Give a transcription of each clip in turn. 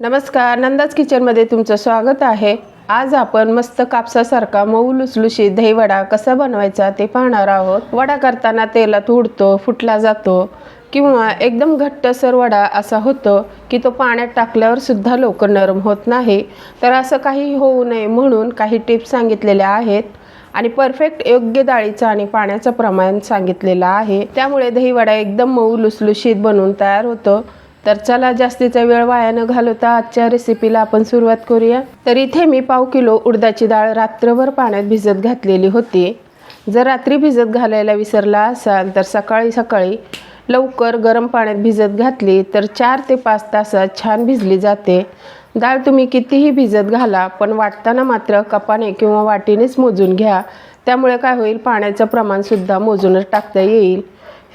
नमस्कार नंदाज किचनमध्ये तुमचं स्वागत आहे. आज आपण मस्त कापसासारखा मऊ लुसलुशीत दहीवडा कसा बनवायचा ते पाहणार आहोत. वडा करताना तेलात उडतो फुटला जातो किंवा एकदम घट्टसर वडा असा होतो की तो पाण्यात टाकल्यावर सुद्धा लवकर नरम होत नाही. तर असं काही होऊ नये म्हणून काही टिप्स सांगितलेल्या आहेत आणि परफेक्ट योग्य डाळीचं आणि पाण्याचं प्रमाण सांगितलेलं आहे. त्यामुळे दहीवडा एकदम मऊ लुसलुशीत बनवून तयार होतो. तर चला जास्तीचा वेळ वाया न घालवता आजच्या रेसिपीला आपण सुरुवात करूया. तर इथे मी पाव किलो उडदाची डाळ रात्रभर पाण्यात भिजत घातलेली होती. जर रात्री भिजत घालायला विसरला असाल तर सकाळी सकाळी लवकर गरम पाण्यात भिजत घातली तर चार ते पाच तासात छान भिजली जाते. डाळ तुम्ही कितीही भिजत घाला पण वाटताना मात्र कपाने किंवा वाटीनेच मोजून घ्या. त्यामुळे काय होईल? पाण्याचं प्रमाणसुद्धा मोजूनच टाकता येईल.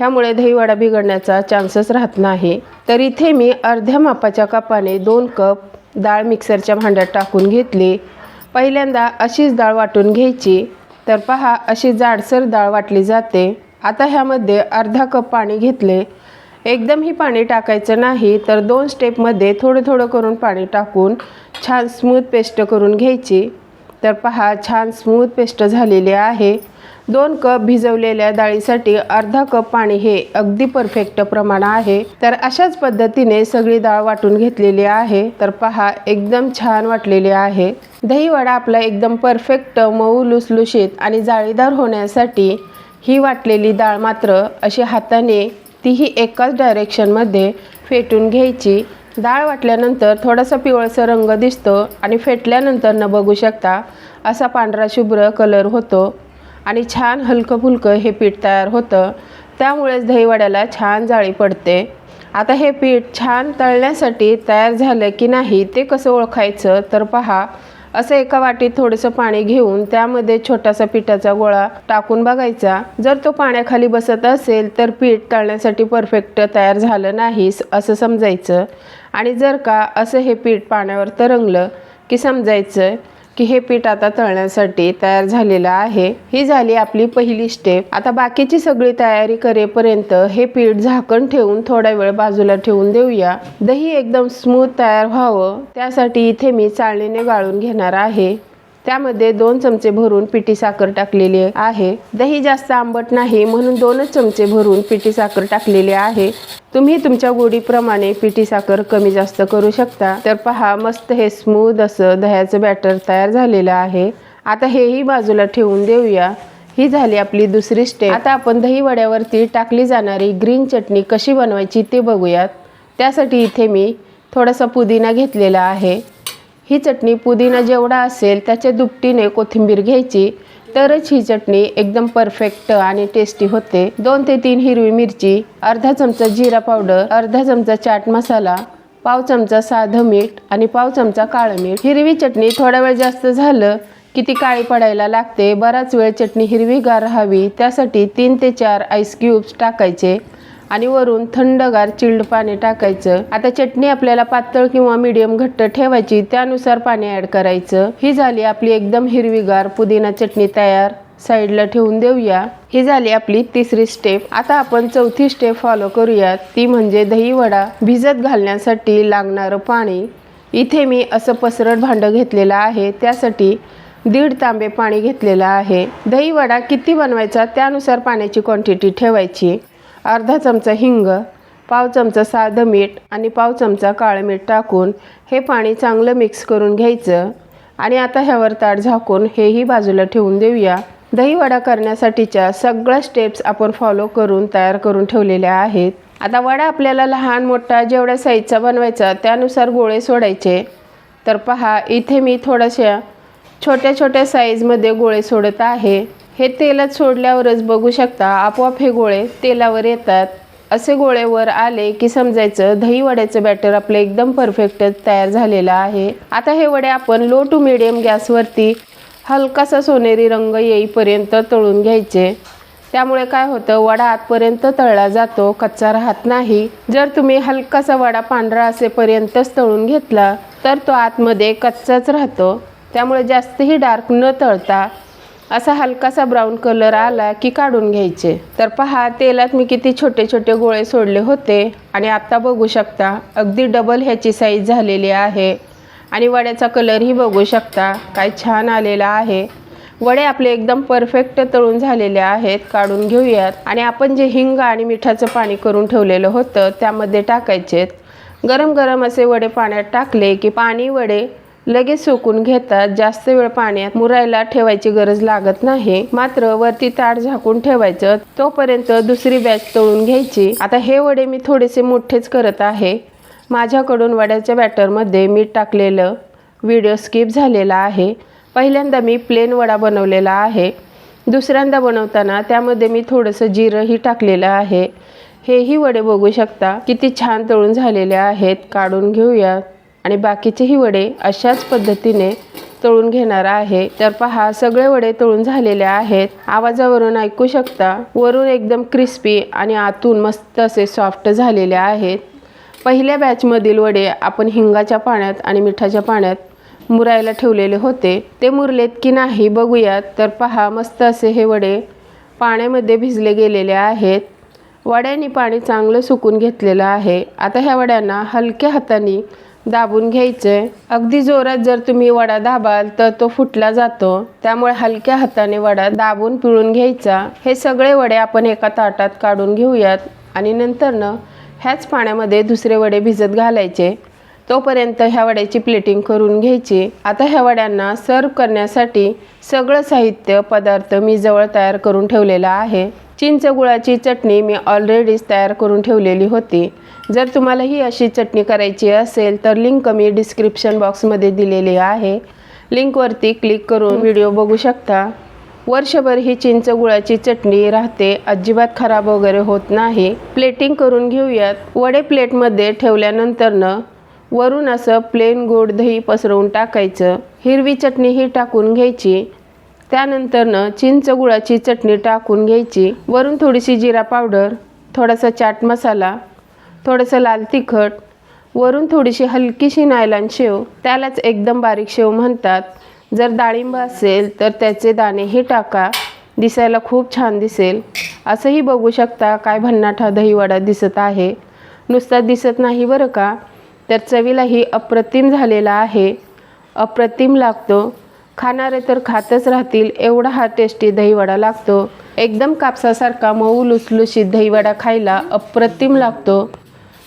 ह्यामुळे दहीवडा बिघडण्याचा चान्सच राहत नाही. तर इथे मी अर्ध्या मापाच्या कपाने दोन कप डाळ मिक्सरच्या भांड्यात टाकून घेतली. पहिल्यांदा अशीच डाळ वाटून घ्यायची. तर पहा अशी जाडसर डाळ वाटली जाते. आता ह्यामध्ये अर्धा कप पाणी घेतले. एकदम ही पाणी टाकायचं नाही तर दोन स्टेपमध्ये थोडं थोडं करून पाणी टाकून छान स्मूथ पेस्ट करून घ्यायची. तर पहा छान स्मूथ पेस्ट झालेली आहे. दोन कप भिजवलेल्या डाळीसाठी अर्धा कप पाणी हे अगदी परफेक्ट प्रमाण आहे. तर अशाच पद्धतीने सगळी डाळ वाटून घेतलेली आहे. तर पहा एकदम छान वाटलेली आहे. दहीवडा आपला एकदम परफेक्ट मऊ लुसलुशीत आणि जाळीदार होण्यासाठी ही वाटलेली डाळ मात्र अशी हाताने तीही एकाच डायरेक्शनमध्ये फेटून घ्यायची. डाळ वाटल्यानंतर थोडासा पिवळसा रंग दिसतो आणि फेटल्यानंतर न बघू शकता असा पांढरा शुभ्र कलर होतो. आणि छान हलकं फुलकं हे पीठ तयार होतं. त्यामुळेच दहीवड्याला छान जाळी पडते. आता हे पीठ छान तळण्यासाठी तयार झालं की नाही ते कसं ओळखायचं तर पहा. असं एका वाटीत थोडंसं पाणी घेऊन त्यामध्ये छोटासा पिठाचा गोळा टाकून बघायचा. जर तो पाण्याखाली बसत असेल तर पीठ तळण्यासाठी परफेक्ट तयार झालं नाही असं समजायचं. आणि जर का असं हे पीठ पाण्यावर तरंगलं की समजायचं की हे पीठ आता तळण्यासाठी तयार झालेलं आहे. ही झाली आपली पहिली स्टेप आता बाकीची सगळी तयारी करेपर्यंत हे पीठ झाकण ठेवून थोडा वेळ बाजूला ठेवून देऊया. दही एकदम स्मूथ तयार व्हावं. त्यासाठी इथे मी चाळणीने गाळून घेणार आहे. त्यामध्ये दोन चमचे भरून पिठी साखर टाकलेली आहे. दही जास्त आंबट नाही म्हणून दोनच चमचे भरून पिठी साखर टाकलेली आहे. तुम्ही तुमच्या गोडीप्रमाणे पिठी साखर कमी जास्त करू शकता. तर पहा मस्त हे स्मूथ असं दह्याचं बॅटर तयार झालेलं आहे. आता हेही बाजूला ठेवून देऊया. ही झाली आपली दुसरी स्टेप आता आपण दही वड्यावरती टाकली जाणारी ग्रीन चटणी कशी बनवायची ते बघूयात. त्यासाठी इथे मी थोडासा पुदिना घेतलेला आहे. ही चटणी पुदिना जेवढा असेल त्याच्या दुपटीने कोथिंबीर घ्यायची. तरच ही चटणी एकदम परफेक्ट आणि टेस्टी होते. दोन ते तीन हिरवी मिरची अर्धा चमचा जिरा पावडर अर्धा चमचा चाट मसाला पाव चमचा साधं मीठ आणि पाव चमचा काळं मीठ. हिरवी चटणी थोडा वेळ जास्त झालं की ती काळी पडायला लागते. बराच वेळ चटणी हिरवीगार राहावी. त्यासाठी तीन ते चार आईस क्यूब्स टाकायचे. आणि वरून थंडगार चिल्ड पाणी टाकायचं. आता चटणी आपल्याला पातळ किंवा मीडियम घट्ट ठेवायची त्यानुसार पाणी ॲड करायचं. ही झाली आपली एकदम हिरवीगार पुदिना चटणी तयार. साईडला ठेवून देऊया. ही झाली आपली तिसरी स्टेप आता आपण चौथी स्टेप फॉलो करूया ती म्हणजे दही वडा भिजत घालण्यासाठी लागणारं पाणी. इथे मी असं पसरट भांडं घेतलेलं आहे त्यासाठी दीड तांबे पाणी घेतलेलं आहे. दही वडा किती बनवायचा त्यानुसार पाण्याची क्वांटिटी ठेवायची. अर्धा चमचा हिंग पाव चमचा साधं मीठ आणि पाव चमचा काळं मीठ टाकून हे पाणी चांगलं मिक्स करून घ्यायचं. आणि आता ह्यावर ताट झाकून हेही बाजूला ठेवून देऊया. दहीवडा करण्यासाठीच्या सगळ्या स्टेप्स आपण फॉलो करून तयार करून ठेवलेल्या आहेत. आता वडा आपल्याला लहान मोठा जेवढ्या साईजचा बनवायचा त्यानुसार गोळे सोडायचे. तर पहा इथे मी थोड्याशा छोट्या छोट्या साईजमध्ये गोळे सोडत आहे. हे तेलात सोडल्यावरच बघू शकता आपोआप हे गोळे तेलावर येतात. असे गोळे वर आले की समजायचं दही वड्याचं बॅटर आपलं एकदम परफेक्ट तयार झालेलं आहे. आता हे वडे आपण लो टू मिडियम गॅसवरती हलकासा सोनेरी रंग येईपर्यंत तळून घ्यायचे. त्यामुळे काय होतं वडा आतपर्यंत तळला जातो कच्चा राहत नाही. जर तुम्ही हलकासा वडा पांढरा असेपर्यंतच तळून घेतला तर तो आतमध्ये कच्चाच राहतो. त्यामुळे जास्तही डार्क न तळता असा हलकासा ब्राऊन कलर आला की काढून घ्यायचे. तर पहा तेलात मी किती छोटे छोटे गोळे सोडले होते. आणि आत्ता बघू शकता अगदी डबल ह्याची साईज झालेली आहे. आणि वड्याचा कलरही बघू शकता काय छान आलेला आहे. वडे आपले एकदम परफेक्ट तळून झालेले आहेत काढून घेऊयात. आणि आपण जे हिंग आणि मिठाचं पाणी करून ठेवलेलं होतं त्यामध्ये टाकायचेत. गरम गरम असे वडे पाण्यात टाकले की पाणी वडे लगेच सुकून घेतात. जास्त वेळ पाण्यात मुरायला ठेवायची गरज लागत नाही. मात्र वरती ताट झाकून ठेवायचं. तोपर्यंत दुसरी बॅच तळून घ्यायची. आता हे वडे मी थोडेसे मोठेच करत आहे. माझ्याकडून वड्याच्या बॅटरमध्ये मीठ टाकलेलं व्हिडिओ स्किप झालेला आहे. पहिल्यांदा मी प्लेन वडा बनवलेला आहे. दुसऱ्यांदा बनवताना त्यामध्ये मी थोडंसं जिरंही टाकलेलं आहे. हेही वडे बघू शकता. किती छान तळून झालेले आहेत. काढून घेऊया आणि बाकीचेही वडे अशाच पद्धतीने तळून घेणार आहे. तर पहा सगळे वडे तळून झालेले आहेत. आवाजावरून ऐकू शकता वरून एकदम क्रिस्पी आणि आतून मस्त असे सॉफ्ट झालेले आहेत. पहिल्या बॅचमधील वडे आपण हिंगाच्या पाण्यात आणि मिठाच्या पाण्यात मुरायला ठेवलेले होते. ते मुरलेत की नाही बघूयात. तर पहा मस्त असे हे वडे पाण्यामध्ये भिजले गेलेले आहेत. वड्यांनी पाणी चांगलं सुकून घेतलेलं आहे. आता ह्या वड्यांना हलक्या हाताने दाबून घ्यायचे. अगदी जोरात जर तुम्ही वडा दाबाल तर तो फुटला जातो. त्यामुळे हलक्या हाताने वडा दाबून पिळून घ्यायचा. हे सगळे वडे आपण एका ताटात काढून घेऊयात आणि नंतरनं ह्याच पाण्यामध्ये दुसरे वडे भिजत घालायचे. तोपर्यंत ह्या वड्याची प्लेटिंग करून घ्यायची. आता ह्या वड्यांना सर्व करण्यासाठी सगळं साहित्य पदार्थ मी जवळ तयार करून ठेवलेला आहे. चिंच गुळाची चटणी मी ऑलरेडीच तयार करून ठेवलेली होती. जर तुम्हाला ही अशी चटणी करायची असेल तर लिंक मी डिस्क्रिप्शन बॉक्समध्ये दिलेली आहे. लिंकवरती क्लिक करून व्हिडिओ बघू शकता. वर्षभर ही चिंच गुळाची चटणी राहते. अजिबात खराब वगैरे होत नाही. प्लेटिंग करून घेऊयात. वडे प्लेटमध्ये ठेवल्यानंतरनं वरून असं प्लेन गोड दही पसरवून टाकायचं. हिरवी चटणी ही टाकून घ्यायची. त्यानंतरनं चिंच गुळाची चटणी टाकून घ्यायची. वरून थोडीशी जिरा पावडर थोडासा चाट मसाला थोडंसं लाल तिखट वरून थोडीशी हलकीशी नायलान शेव त्यालाच एकदम बारीक शेव म्हणतात. जर डाळिंब असेल तर त्याचे दाणेही टाका. दिसायला खूप छान दिसेल. असंही बघू शकता काय भन्नाटा दहीवडा दिसत आहे. नुसता दिसत नाही बरं का? तर चवीलाही अप्रतिम झालेला आहे. अप्रतिम लागतो. खाणारे तर खातच राहतील एवढा हा टेस्टी दहीवडा लागतो. एकदम कापसासारखा मऊ लुसलुशीत दहीवडा खायला अप्रतिम लागतो.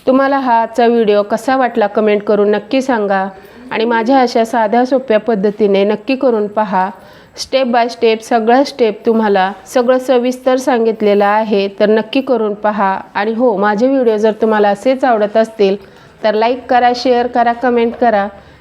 तुम्हाला हा आजचा व्हिडिओ कसा वाटला कमेंट करून नक्की सांगा. आणि माझ्या अशा साध्या सोप्या पद्धतीने नक्की करून पहा. स्टेप बाय स्टेप सगळ्या स्टेप तुम्हाला सगळं सविस्तर सांगितलेलं आहे तर नक्की करून पहा. आणि हो माझे व्हिडिओ जर तुम्हाला असेच आवडत असतील तर लाईक करा शेअर करा कमेंट करा.